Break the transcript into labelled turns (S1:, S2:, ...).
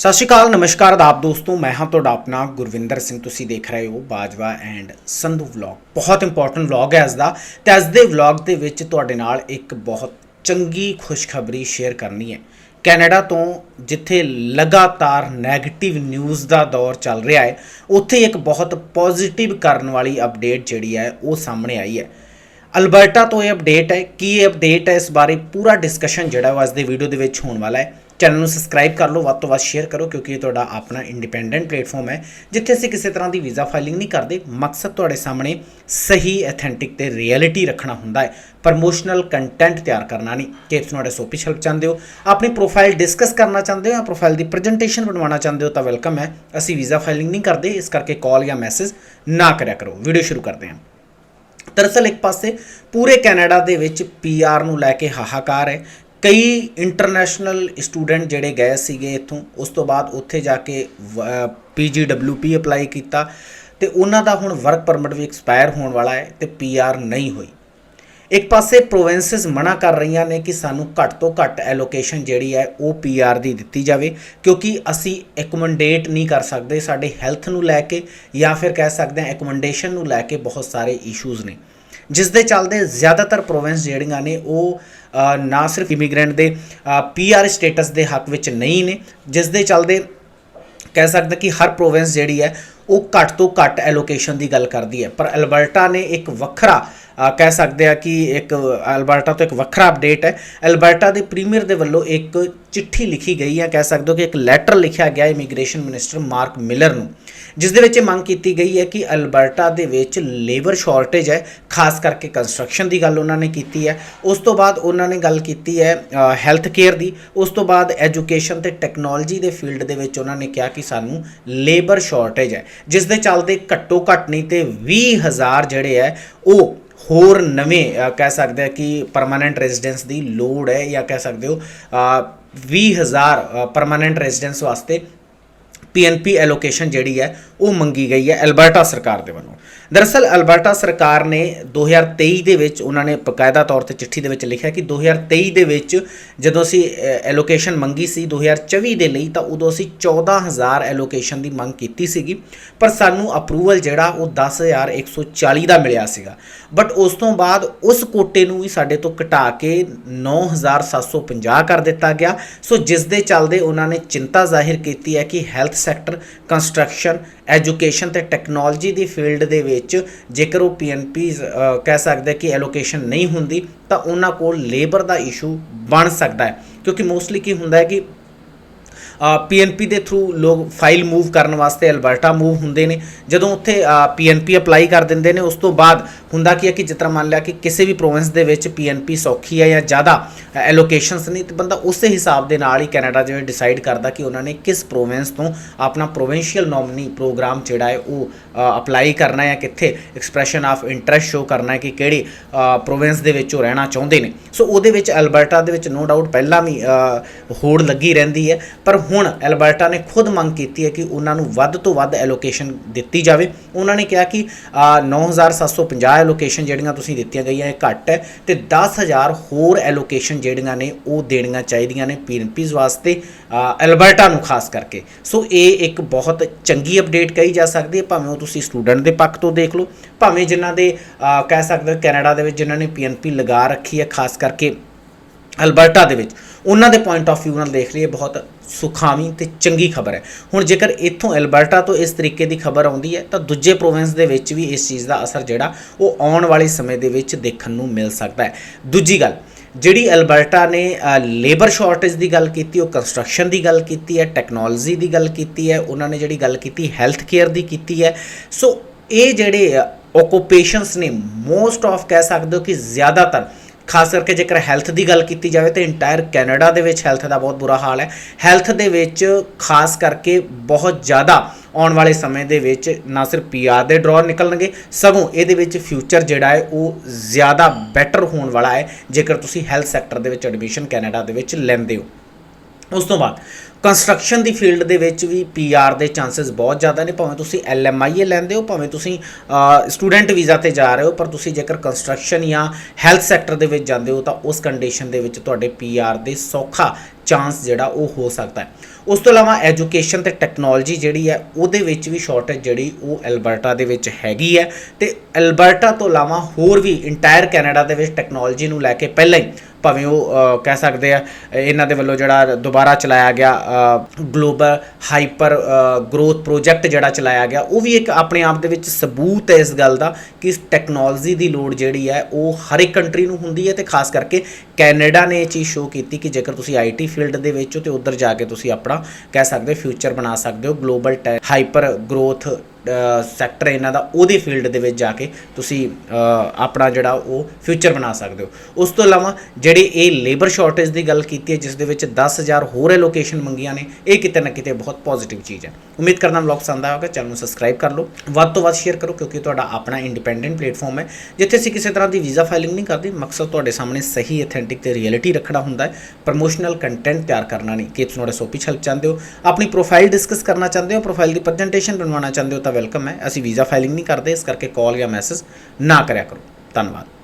S1: ਸਤਿ ਸ਼੍ਰੀ ਅਕਾਲ, ਨਮਸਕਾਰ ਆਪ ਦੋਸਤੋ, ਮੈਂ ਹਾਂ ਤੁਹਾਡਾ ਆਪਣਾ ਗੁਰਵਿੰਦਰ ਸਿੰਘ। ਤੁਸੀਂ ਦੇਖ ਰਹੇ ਹੋ ਬਾਜਵਾ ਐਂਡ ਸੰਧੂ ਵਲੌਗ ਬਹੁਤ ਇੰਪੋਰਟੈਂਟ ਵਲੌਗ ਹੈ ਅੱਜ ਦਾ ਤੇ ਅੱਜ ਦੇ ਵਲੌਗ ਦੇ ਵਿੱਚ ਤੁਹਾਡੇ ਨਾਲ ਇੱਕ ਬਹੁਤ ਚੰਗੀ ਖੁਸ਼ਖਬਰੀ ਸ਼ੇਅਰ ਕਰਨੀ ਹੈ। ਕੈਨੇਡਾ ਤੋਂ ਜਿੱਥੇ ਲਗਾਤਾਰ 네ਗੇਟਿਵ ਨਿਊਜ਼ ਦਾ ਦੌਰ ਚੱਲ ਰਿਹਾ ਹੈ, ਉੱਥੇ ਇੱਕ ਬਹੁਤ ਪੋਜ਼ਿਟਿਵ ਕਰਨ ਵਾਲੀ ਅਪਡੇਟ ਜਿਹੜੀ ਹੈ, ਉਹ ਸਾਹਮਣੇ ਆਈ ਹੈ। ਅਲਬਰਟਾ ਤੋਂ ਇਹ ਅਪਡੇਟ ਹੈ। ਕੀ ਇਹ ਅਪਡੇਟ ਹੈ? ਇਸ ਬਾਰੇ ਪੂਰਾ ਡਿਸਕਸ਼ਨ ਜਿਹੜਾ ਉਹ ਅੱਜ ਦੇ ਵੀਡੀਓ ਦੇ ਵਿੱਚ ਹੋਣ ਵਾਲਾ ਹੈ। ਚੈਨਲ ਨੂੰ ਸਬਸਕ੍ਰਾਈਬ ਕਰ ਲਓ, ਵੱਧ ਤੋਂ ਵੱਧ ਸ਼ੇਅਰ ਕਰੋ, ਕਿਉਂਕਿ ਇਹ ਤੁਹਾਡਾ ਆਪਣਾ ਇੰਡੀਪੈਂਡੈਂਟ ਪਲੇਟਫਾਰਮ ਹੈ, ਜਿੱਥੇ ਅਸੀਂ ਕਿਸੇ ਤਰ੍ਹਾਂ ਦੀ ਵੀਜ਼ਾ ਫਾਈਲਿੰਗ ਨਹੀਂ ਕਰਦੇ। ਮਕਸਦ ਤੁਹਾਡੇ ਸਾਹਮਣੇ ਸਹੀ ਅਥੈਂਟਿਕ ਤੇ ਰਿਐਲਿਟੀ ਰੱਖਣਾ ਹੁੰਦਾ ਹੈ। ਪ੍ਰਮੋਸ਼ਨਲ ਕੰਟੈਂਟ ਤਿਆਰ ਕਰਨਾ ਨਹੀਂ। ਕਿ ਤੁਸੀਂ ਤੁਹਾਡੇ ਸੋਪੀ ਹੈਲਪ ਚਾਹੁੰਦੇ ਹੋ, ਆਪਣੀ ਪ੍ਰੋਫਾਈਲ ਡਿਸਕਸ ਕਰਨਾ ਚਾਹੁੰਦੇ ਹੋ ਜਾਂ ਪ੍ਰੋਫਾਈਲ ਦੀ ਪ੍ਰੈਜੈਂਟੇਸ਼ਨ ਬਣਵਾਉਣਾ ਚਾਹੁੰਦੇ ਹੋ, ਤਾਂ ਵੈਲਕਮ ਹੈ। ਅਸੀਂ ਵੀਜ਼ਾ ਫਾਈਲਿੰਗ ਨਹੀਂ ਕਰਦੇ, ਇਸ ਕਰਕੇ ਕਾਲ ਜਾਂ ਮੈਸੇਜ ਨਾ ਕਰਿਆ ਕਰੋ। ਵੀਡੀਓ ਸ਼ੁਰੂ ਕਰਦੇ ਹਾਂ। ਦਰਅਸਲ ਇੱਕ ਪਾਸੇ ਪੂਰੇ ਕੈਨੇਡਾ ਦੇ ਵਿੱਚ ਪੀਆਰ ਨੂੰ ਲੈ ਕੇ ਹਾਹਾਕਾਰ ਹੈ ਕਈ ਇੰਟਰਨੈਸ਼ਨਲ ਸਟੂਡੈਂਟ ਜਿਹੜੇ ਗਏ ਸੀਗੇ ਇੱਥੋਂ, ਉਸ ਤੋਂ ਬਾਅਦ ਉੱਥੇ ਜਾ ਕੇ ਪੀਜੀਡਬਲਯੂਪੀ ਅਪਲਾਈ ਕੀਤਾ ਤੇ ਉਹਨਾਂ ਦਾ ਹੁਣ ਵਰਕ ਪਰਮਿਟ ਵੀ ਐਕਸਪਾਇਰ ਹੋਣ ਵਾਲਾ ਹੈ ਤੇ ਪੀਆਰ ਨਹੀਂ ਹੋਈ। ਇੱਕ ਪਾਸੇ ਪ੍ਰੋਵਿੰਸਸ ਮਨਾ ਕਰ ਰਹੀਆਂ ਨੇ ਕਿ ਸਾਨੂੰ ਘੱਟ ਤੋਂ ਘੱਟ ਐਲੋਕੇਸ਼ਨ ਜਿਹੜੀ ਹੈ ਉਹ ਪੀਆਰ ਦੀ ਦਿੱਤੀ ਜਾਵੇ, ਕਿਉਂਕਿ ਅਸੀਂ ਐਕੋਮੋਡੇਟ ਨਹੀਂ ਕਰ ਸਕਦੇ ਸਾਡੇ ਹੈਲਥ ਨੂੰ ਲੈ ਕੇ ਜਾਂ ਫਿਰ ਕਹਿ ਸਕਦੇ ਹਾਂ ਐਕੋਮੋਡੇਸ਼ਨ ਨੂੰ ਲੈ ਕੇ ਬਹੁਤ ਸਾਰੇ ਇਸ਼ੂਜ਼ ਨੇ। ਜਿਸ ਦੇ ਚੱਲਦੇ ਜ਼ਿਆਦਾਤਰ ਪ੍ਰੋਵਿੰਸ ਜਿਹੜੀਆਂ ਨੇ ਉਹ ਨਾ ਸਿਰਫ ਇਮੀਗ੍ਰੈਂਟ ਦੇ ਪੀਆਰ ਸਟੇਟਸ ਦੇ ਹੱਕ ਵਿੱਚ ਨਹੀਂ ਨੇ ਜਿਸ ਦੇ ਚੱਲਦੇ ਕਹਿ ਸਕਦੇ ਕਿ ਹਰ ਪ੍ਰੋਵਿੰਸ ਜਿਹੜੀ ਹੈ ਉਹ ਘੱਟ ਤੋਂ ਘੱਟ ਐਲੋਕੇਸ਼ਨ ਦੀ ਗੱਲ ਕਰਦੀ ਹੈ। ਪਰ ਅਲਬਰਟਾ ਨੇ ਇੱਕ ਵੱਖਰਾ ਕਹਿ ਸਕਦੇ ਆ ਕਿ ਇੱਕ ਅਲਬਰਟਾ ਤੋਂ ਇੱਕ ਵੱਖਰਾ ਅਪਡੇਟ ਹੈ। ਅਲਬਰਟਾ ਦੇ ਪ੍ਰੀਮੀਅਰ ਦੇ ਵੱਲੋਂ ਇੱਕ ਚਿੱਠੀ ਲਿਖੀ ਗਈ ਹੈ। ਕਹਿ ਸਕਦੇ ਹੋ ਕਿ ਇੱਕ ਲੈਟਰ ਲਿਖਿਆ ਗਿਆ ਇਮੀਗ੍ਰੇਸ਼ਨ ਮਿਨਿਸਟਰ ਮਾਰਕ ਮਿਲਰ ਨੂੰ, ਜਿਸ ਦੇ ਵਿੱਚ ਇਹ ਮੰਗ ਕੀਤੀ ਗਈ ਹੈ ਕਿ ਅਲਬਰਟਾ ਦੇ ਵਿੱਚ ਲੇਬਰ ਸ਼ਾਰਟੇਜ ਹੈ, ਖਾਸ ਕਰਕੇ ਕੰਸਟਰਕਸ਼ਨ ਦੀ ਗੱਲ ਉਹਨਾਂ ਨੇ ਕੀਤੀ ਹੈ। ਉਸ ਤੋਂ ਬਾਅਦ ਉਹਨਾਂ ਨੇ ਗੱਲ ਕੀਤੀ ਹੈ ਹੈਲਥ ਕੇਅਰ ਦੀ। ਉਸ ਤੋਂ ਬਾਅਦ ਐਜੂਕੇਸ਼ਨ ਤੇ ਟੈਕਨੋਲੋਜੀ ਦੇ ਫੀਲਡ ਦੇ ਵਿੱਚ ਉਹਨਾਂ ਨੇ ਕਿਹਾ ਕਿ ਸਾਨੂੰ ਲੇਬਰ ਸ਼ਾਰਟੇਜ ਹੈ, ਜਿਸ ਦੇ ਚੱਲਦੇ ਘੱਟੋ ਘੱਟ ਨਹੀਂ ਤੇ 20000 ਜਿਹੜੇ ਹੈ, ਉਹ ਹੋਰ ਨਵੇਂ ਕਹਿ ਸਕਦੇ ਆ ਕਿ ਪਰਮਾਨੈਂਟ ਰੈਜ਼ੀਡੈਂਸ ਦੀ ਲੋੜ ਹੈ ਜਾਂ ਕਹਿ ਸਕਦੇ ਹੋ ਅ, 20000 ਪਰਮਾਨੈਂਟ ਰੈਜ਼ੀਡੈਂਸ ਵਾਸਤੇ ਪੀਐਨਪੀ ਐਲੋਕੇਸ਼ਨ ਜਿਹੜੀ ਹੈ, ਉਹ ਮੰਗੀ ਗਈ ਹੈ ਅਲਬਰਟਾ ਸਰਕਾਰ ਦੇ ਵੱਲੋਂ। ਦਰਅਸਲ ਅਲਬਰਟਾ ਸਰਕਾਰ ਨੇ 2023 ਦੇ ਵਿੱਚ ਉਹਨਾਂ ਨੇ ਬਕਾਇਦਾ ਤੌਰ ਤੇ ਚਿੱਠੀ ਦੇ ਵਿੱਚ ਲਿਖਿਆ ਕਿ 2023 ਦੇ ਵਿੱਚ ਜਦੋਂ ਅਸੀਂ ਐਲੋਕੇਸ਼ਨ ਮੰਗੀ ਸੀ 2024 ਦੇ ਲਈ, ਤਾਂ ਉਦੋਂ ਅਸੀਂ 14000 ਐਲੋਕੇਸ਼ਨ ਦੀ ਮੰਗ ਕੀਤੀ ਸੀਗੀ। ਪਰ ਸਾਨੂੰ ਅਪਰੂਵਲ ਜਿਹੜਾ, ਉਹ 10140 ਦਾ ਮਿਲਿਆ ਸੀਗਾ। ਬਟ ਉਸ ਤੋਂ ਬਾਅਦ ਉਸ ਕੋਟੇ ਨੂੰ ਵੀ ਸਾਡੇ ਤੋਂ ਘਟਾ ਕੇ 9750 ਕਰ ਦਿੱਤਾ ਗਿਆ। ਸੋ ਜਿਸ ਦੇ ਚੱਲਦੇ ਉਹਨਾਂ ਨੇ ਚਿੰਤਾ ਜ਼ਾਹਿਰ ਕੀਤੀ ਹੈ ਕਿ ਹੈਲਥ ਸੈਕਟਰ ਕੰਸਟਰਕਸ਼ਨ, ਐਜੂਕੇਸ਼ਨ ਤੇ ਟੈਕਨੋਲੋਜੀ ਦੀ ਫੀਲਡ ਦੇ ਵਿੱਚ ਜੇਕਰ ਉਹ ਪੀਐਨਪੀ ਕਹਿ ਸਕਦੇ ਕਿ ਐਲੋਕੇਸ਼ਨ ਨਹੀਂ ਹੁੰਦੀ, ਤਾਂ ਉਹਨਾਂ ਕੋਲ ਲੇਬਰ ਦਾ ਇਸ਼ੂ ਬਣ ਸਕਦਾ ਹੈ। ਕਿਉਂਕਿ ਮੋਸਟਲੀ ਕੀ ਹੁੰਦਾ ਹੈ ਕਿ ਪੀਐਨਪੀ ਦੇ ਥਰੂ ਲੋਕ ਫਾਈਲ ਮੂਵ ਕਰਨ ਵਾਸਤੇ ਅਲਬਰਟਾ ਮੂਵ ਹੁੰਦੇ ਨੇ। ਜਦੋਂ ਉੱਥੇ ਪੀਐਨਪੀ ਅਪਲਾਈ ਕਰ ਦਿੰਦੇ ਨੇ, ਉਸ ਤੋਂ ਬਾਅਦ ਹੁੰਦਾ ਕੀ ਹੈ ਕਿ ਜਿਸ ਤਰ੍ਹਾਂ ਮੰਨ ਲਿਆ ਕਿ ਕਿਸੇ ਵੀ ਪ੍ਰੋਵਿੰਸ ਦੇ ਵਿੱਚ ਪੀਐਨਪੀ ਸੌਖੀ ਹੈ ਜਾਂ ਜ਼ਿਆਦਾ ਐਲੋਕੇਸ਼ਨਸ ਨਹੀਂ ਤੇ ਬੰਦਾ ਉਸੇ ਹਿਸਾਬ ਦੇ ਨਾਲ ਹੀ ਕੈਨੇਡਾ ਜਿਵੇਂ ਡਿਸਾਈਡ ਕਰਦਾ ਕਿ ਉਹਨਾਂ ਨੇ ਕਿਸ ਪ੍ਰੋਵਿੰਸ ਤੋਂ ਆਪਣਾ ਪ੍ਰੋਵਿੰਸ਼ੀਅਲ ਨੋਮਨੀ ਪ੍ਰੋਗਰਾਮ ਜਿਹੜਾ ਹੈ ਉਹ ਅਪਲਾਈ ਕਰਨਾ ਹੈ ਕਿੱਥੇ ਐਕਸਪ੍ਰੈਸ਼ਨ ਆਫ ਇੰਟਰਸਟ ਸ਼ੋ ਕਰਨਾ ਹੈ ਕਿ ਕਿਹੜੀ ਪ੍ਰੋਵਿੰਸ ਦੇ ਵਿੱਚ ਉਹ ਰਹਿਣਾ ਚਾਹੁੰਦੇ ਨੇ। ਸੋ ਉਹਦੇ ਵਿੱਚ ਅਲਬਰਟਾ ਦੇ ਵਿੱਚ ਨੋ ਡਾਊਟ ਪਹਿਲਾਂ ਵੀ ਹੋੜ ਲੱਗੀ ਰਹਿੰਦੀ ਹੈ। ਪਰ ਹੁਣ ਐਲਬਰਟਾ ਨੇ ਖੁਦ ਮੰਗ ਕੀਤੀ ਹੈ ਕਿ ਉਹਨਾਂ ਨੂੰ ਵੱਧ ਤੋਂ ਵੱਧ ਐਲੋਕੇਸ਼ਨ ਦਿੱਤੀ ਜਾਵੇ। ਉਹਨਾਂ ਨੇ ਕਿਹਾ ਕਿ ਅ, 9750 ਐਲੋਕੇਸ਼ਨ ਜਿਹੜੀਆਂ ਤੁਸੀਂ ਦਿੱਤੀਆਂ ਗਈਆਂ ਇਹ ਘੱਟ ਹੈ ਤੇ 10000 ਹੋਰ ਐਲੋਕੇਸ਼ਨ ਜਿਹੜੀਆਂ ਨੇ ਉਹ ਦੇਣੀਆਂ ਚਾਹੀਦੀਆਂ ਨੇ ਪੀਐਨਪੀਜ਼ ਵਾਸਤੇ ਐਲਬਰਟਾ ਨੂੰ ਖਾਸ ਕਰਕੇ। ਸੋ ਇਹ ਇੱਕ ਬਹੁਤ ਚੰਗੀ ਅਪਡੇਟ ਕਹੀ ਜਾ ਸਕਦੀ ਹੈ। ਭਾਵੇਂ ਉਹ ਤੁਸੀਂ ਸਟੂਡੈਂਟ ਦੇ ਪੱਖ ਤੋਂ ਦੇਖ ਲਓ ਭਾਵੇਂ ਜਿਨ੍ਹਾਂ ਦੇ ਕਹਿ ਸਕਦੇ ਕੈਨੇਡਾ ਦੇ ਵਿੱਚ ਜਿਨ੍ਹਾਂ ਨੇ ਪੀਐਨਪੀ ਲਗਾ ਰੱਖੀ ਹੈ ਖਾਸ ਕਰਕੇ ਅਲਬਰਟਾ ਦੇ ਵਿੱਚ। ਉਹਨਾਂ ਦੇ ਪੁਆਇੰਟ ਆਫ View ਨਾਲ ਦੇਖ ਲਈਏ, ਬਹੁਤ ਸੁਖਾਵੀਂ ਤੇ ਚੰਗੀ ਖਬਰ ਹੈ। ਹੁਣ ਜੇਕਰ ਇੱਥੋਂ ਅਲਬਰਟਾ ਤੋਂ ਇਸ ਤਰੀਕੇ ਦੀ ਖਬਰ ਆਉਂਦੀ ਹੈ, ਤਾਂ ਦੂਜੇ ਪ੍ਰੋਵਿੰਸ ਦੇ ਵਿੱਚ ਵੀ ਇਸ ਚੀਜ਼ ਦਾ ਅਸਰ ਜਿਹੜਾ, ਉਹ ਆਉਣ ਵਾਲੇ ਸਮੇਂ ਦੇ ਵਿੱਚ ਦੇਖਣ ਨੂੰ ਮਿਲ ਸਕਦਾ ਹੈ। ਦੂਜੀ ਗੱਲ, ਜਿਹੜੀ ਅਲਬਰਟਾ ਨੇ ਲੇਬਰ ਸ਼ਾਰਟੇਜ ਦੀ ਗੱਲ ਕੀਤੀ, ਉਹ ਕੰਸਟਰਕਸ਼ਨ ਦੀ ਗੱਲ ਕੀਤੀ ਹੈ ਟੈਕਨੋਲੋਜੀ ਦੀ ਗੱਲ ਕੀਤੀ ਹੈ, ਉਹਨਾਂ ਨੇ ਜਿਹੜੀ ਗੱਲ ਕੀਤੀ ਹੈਲਥ ਕੇਅਰ ਦੀ ਕੀਤੀ ਹੈ। ਸੋ ਇਹ ਜਿਹੜੇ ਓਕੂਪੇਸ਼ਨਸ ਨੇ ਮੋਸਟ ਆਫ ਕਹਿ ਸਕਦੇ ਹੋ ਕਿ ਜ਼ਿਆਦਾਤਰ ਖਾਸ ਕਰਕੇ ਜੇਕਰ ਹੈਲਥ ਦੀ ਗੱਲ ਕੀਤੀ ਜਾਵੇ ਤਾਂ ਇੰਟਾਇਰ ਕੈਨੇਡਾ ਦੇ ਵਿੱਚ ਹੈਲਥ ਦਾ ਬਹੁਤ ਬੁਰਾ ਹਾਲ ਹੈ। ਹੈਲਥ ਦੇ ਵਿੱਚ ਖਾਸ ਕਰਕੇ ਬਹੁਤ ਜ਼ਿਆਦਾ ਆਉਣ ਵਾਲੇ ਸਮੇਂ ਦੇ ਵਿੱਚ ਨਾ ਸਿਰਫ ਪੀਆਰ ਦੇ ਡਰਾਅ ਨਿਕਲਣਗੇ, ਸਗੋਂ ਇਹਦੇ ਵਿੱਚ ਫਿਊਚਰ ਜਿਹੜਾ ਹੈ ਉਹ ਜ਼ਿਆਦਾ ਬੈਟਰ ਹੋਣ ਵਾਲਾ ਹੈ, ਜੇਕਰ ਤੁਸੀਂ ਹੈਲਥ ਸੈਕਟਰ ਦੇ ਵਿੱਚ ਐਡਮਿਸ਼ਨ ਕੈਨੇਡਾ ਦੇ ਵਿੱਚ ਲੈਂਦੇ ਹੋ। ਉਸ ਤੋਂ ਬਾਅਦ ਕੰਸਟਰਕਸ਼ਨ ਦੀ ਫੀਲਡ ਦੇ ਵਿੱਚ ਵੀ ਪੀਆਰ ਦੇ ਚਾਂਸਸ ਬਹੁਤ ਜ਼ਿਆਦਾ ਨੇ, ਭਾਵੇਂ ਤੁਸੀਂ ਐਲਐਮਆਈਏ ਲੈਂਦੇ ਹੋ, ਭਾਵੇਂ ਤੁਸੀਂ ਸਟੂਡੈਂਟ ਵੀਜ਼ਾ ਤੇ ਜਾ ਰਹੇ ਹੋ, ਪਰ ਤੁਸੀਂ ਜੇਕਰ ਕੰਸਟਰਕਸ਼ਨ ਜਾਂ ਹੈਲਥ ਸੈਕਟਰ ਦੇ ਵਿੱਚ ਜਾਂਦੇ ਹੋ, ਤਾਂ ਉਸ ਕੰਡੀਸ਼ਨ ਦੇ ਵਿੱਚ ਤੁਹਾਡੇ ਪੀਆਰ ਦੇ ਸੌਖਾ ਚਾਂਸ ਜਿਹੜਾ ਉਹ ਹੋ ਸਕਦਾ ਹੈ। ਉਸ ਤੋਂ ਇਲਾਵਾ ਐਜੂਕੇਸ਼ਨ ਤੇ ਟੈਕਨੋਲੋਜੀ ਜਿਹੜੀ ਹੈ, ਉਹਦੇ ਵਿੱਚ ਵੀ ਸ਼ਾਰਟੇਜ ਜਿਹੜੀ ਉਹ ਐਲਬਰਟਾ ਦੇ ਵਿੱਚ ਹੈਗੀ ਹੈ। ਤੇ ਐਲਬਰਟਾ ਤੋਂ ਇਲਾਵਾ ਹੋਰ ਵੀ ਇੰਟਾਇਰ ਕੈਨੇਡਾ ਦੇ ਵਿੱਚ ਟੈਕਨੋਲੋਜੀ ਨੂੰ ਲੈ ਕੇ ਪਹਿਲਾਂ ਹੀ, ਭਾਵੇਂ ਉਹ ਕਹਿ ਸਕਦੇ ਆ, ਇਹਨਾਂ ਦੇ ਵੱਲੋਂ ਜਿਹੜਾ ਦੁਬਾਰਾ ਚਲਾਇਆ ਗਿਆ ਗਲੋਬਲ ਹਾਈਪਰ ਗਰੋਥ ਪ੍ਰੋਜੈਕਟ ਜਿਹੜਾ ਚਲਾਇਆ ਗਿਆ, ਉਹ ਵੀ ਇੱਕ ਆਪਣੇ ਆਪ ਦੇ ਵਿੱਚ ਸਬੂਤ ਹੈ ਇਸ ਗੱਲ ਦਾ ਕਿ ਟੈਕਨੋਲੋਜੀ ਦੀ ਲੋੜ ਜਿਹੜੀ ਹੈ, ਉਹ ਹਰ ਇੱਕ ਕੰਟਰੀ ਨੂੰ ਹੁੰਦੀ ਹੈ ਤੇ ਖਾਸ ਕਰਕੇ ਕੈਨੇਡਾ ਨੇ ਇਹ ਚੀਜ਼ ਸ਼ੋਅ ਕੀਤੀ ਕਿ ਜੇਕਰ ਤੁਸੀਂ ਆਈਟੀ ਫੀਲਡ ਦੇ ਵਿੱਚ ਹੋ ਤੇ ਉੱਧਰ ਜਾ ਕੇ ਤੁਸੀਂ ਆਪਣਾ ਕਹਿ ਸਕਦੇ ਹੋ ਫਿਊਚਰ ਬਣਾ ਸਕਦੇ ਹੋ ਗਲੋਬਲ ਹਾਈਪਰ ਗਰੋਥ ਸੈਕਟਰ ਇਹਨਾਂ ਦਾ, ਉਹਦੀ ਫੀਲਡ ਦੇ ਵਿੱਚ ਜਾ ਕੇ ਤੁਸੀਂ ਆਪਣਾ ਜਿਹੜਾ ਉਹ ਫਿਊਚਰ ਬਣਾ ਸਕਦੇ ਹੋ। ਉਸ ਤੋਂ ਇਲਾਵਾ ਜਿਹੜੀ ਇਹ ਲੇਬਰ ਸ਼ਾਰਟੇਜ ਦੀ ਗੱਲ ਕੀਤੀ ਹੈ, ਜਿਸ ਦੇ ਵਿੱਚ 10000 ਹੋਰ ਐਲੋਕੇਸ਼ਨ ਮੰਗੀਆਂ ਨੇ, ਇਹ ਕਿਤੇ ਨਾ ਕਿਤੇ ਬਹੁਤ ਪੋਜ਼ਿਟਿਵ ਚੀਜ਼ ਹੈ। ਉਮੀਦ ਕਰਦਾ ਵਲੌਗ ਪਸੰਦ ਆਇਆ ਹੋਵੇਗਾ ਚੈਨਲ ਨੂੰ ਸਬਸਕ੍ਰਾਈਬ ਕਰ ਲਓ। ਵੱਧ ਤੋਂ ਵੱਧ ਸ਼ੇਅਰ ਕਰੋ, ਕਿਉਂਕਿ ਤੁਹਾਡਾ ਆਪਣਾ ਇੰਡੀਪੈਂਡੈਂਟ ਪਲੇਟਫਾਰਮ ਹੈ, ਜਿੱਥੇ ਅਸੀਂ ਕਿਸੇ ਤਰ੍ਹਾਂ ਦੀ ਵੀਜ਼ਾ ਫਾਈਲਿੰਗ ਨਹੀਂ ਕਰਦੇ। ਮਕਸਦ ਤੁਹਾਡੇ ਸਾਹਮਣੇ ਸਹੀ ਅਥੈਂਟਿਕ ਤੇ ਰਿਐਲਿਟੀ ਰੱਖਣਾ ਹੁੰਦਾ ਹੈ। ਪ੍ਰਮੋਸ਼ਨਲ ਕੰਟੈਂਟ ਤਿਆਰ ਕਰਨਾ ਨਹੀਂ। ਕਿ ਤੁਸੀਂ ਸੋਪੀ ਹੈਲਪ ਚਾਹੁੰਦੇ ਹੋ? ਆਪਣੀ ਪ੍ਰੋਫਾਈਲ ਡਿਸਕਸ ਕਰਨਾ ਚਾਹੁੰਦੇ ਹੋ? ਪ੍ਰੋਫਾਈਲ ਦੀ ਪ੍ਰੈਜੈਂਟੇਸ਼ਨ ਬਣਵਾਉਣਾ ਚਾਹੁੰਦੇ ਹੋ? ਤਾਂ ਵੈਲਕਮ ਹੈ। ਅਸੀਂ ਵੀਜ਼ਾ ਫਾਈਲਿੰਗ ਨਹੀਂ ਕਰਦੇ, ਇਸ ਕਰਕੇ ਕਾਲ ਜਾਂ ਮੈਸੇਜ ਨਾ ਕਰਿਆ ਕਰੋ। ਧੰਨਵਾਦ।